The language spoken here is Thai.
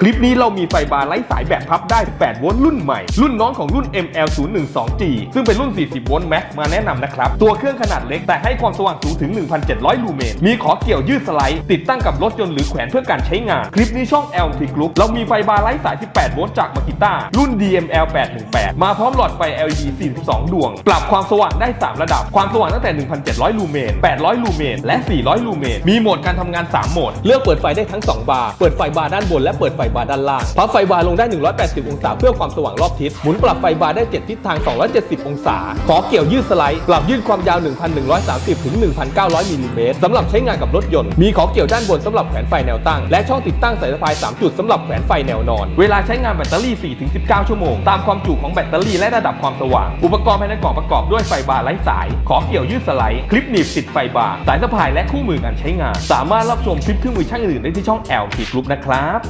คลิปนี้เรามีไฟบาร์ไร้สายแบบพับได้ 8 โวลต์รุ่นใหม่ รุ่นน้องของรุ่น ML012G ซึ่งเป็นรุ่น 40 โวลต์แม็กมาแนะนำนะครับ ตัวเครื่องขนาดเล็กแต่ให้ความสว่างสูงถึง 1,700 ลูเมน มีขอเกี่ยวยืดสไลด์ ติดตั้งกับรถยนต์หรือแขวนเพื่อการใช้งาน คลิปนี้ช่อง LT Group เรามีไฟบาร์ไร้สาย 18 โวลต์จากมากิต้ารุ่น DML 818 มาพร้อมหลอดไฟ LED 42 ดวง ปรับความสว่างได้ 3 ระดับ ความสว่างตั้งแต่ 1,700 ลูเมน 800 ลูเมน และ 400 ลูเมน มีโหมดการทำงาน 3 โหมด เลือกเปิดไฟได้ทั้ง 2 บาร์ เปิดไฟบาร์ด้านบนและเปิดไฟบาร์ด้านล่าง พับไฟบาร์ลงได้ 180 องศา เพื่อความสว่างรอบทิศ หมุนปรับไฟบาร์ได้ 7 ทิศทาง 270 องศา ขอเกี่ยวยืดสไลด์ ปรับยืดความยาว 1,130 ถึง 1,900 มิลลิเมตรสำหรับใช้งานกับรถยนต์ มีขอเกี่ยวด้านบนสำหรับแขวนไฟแนวตั้ง และช่องติดตั้งสายสะพาย 3 จุดสำหรับแขวนไฟแนวนอน เวลาใช้งานแบตเตอรี่ 4-19 ชั่วโมง ตามความจุของแบตเตอรี่และระดับความสว่าง อุปกรณ์ภายในกล่องประกอบด้วยไฟบาร์ไร้สาย ขอเกี่ยวยืดสไลด์ คลิปหนีบติดไฟบาร์สายสะพายและคู่มือการใช้งาน สามารถรับชมคลิปเครื่องมือช่างอื่นได้ที่ช่อง LT Group นะครับ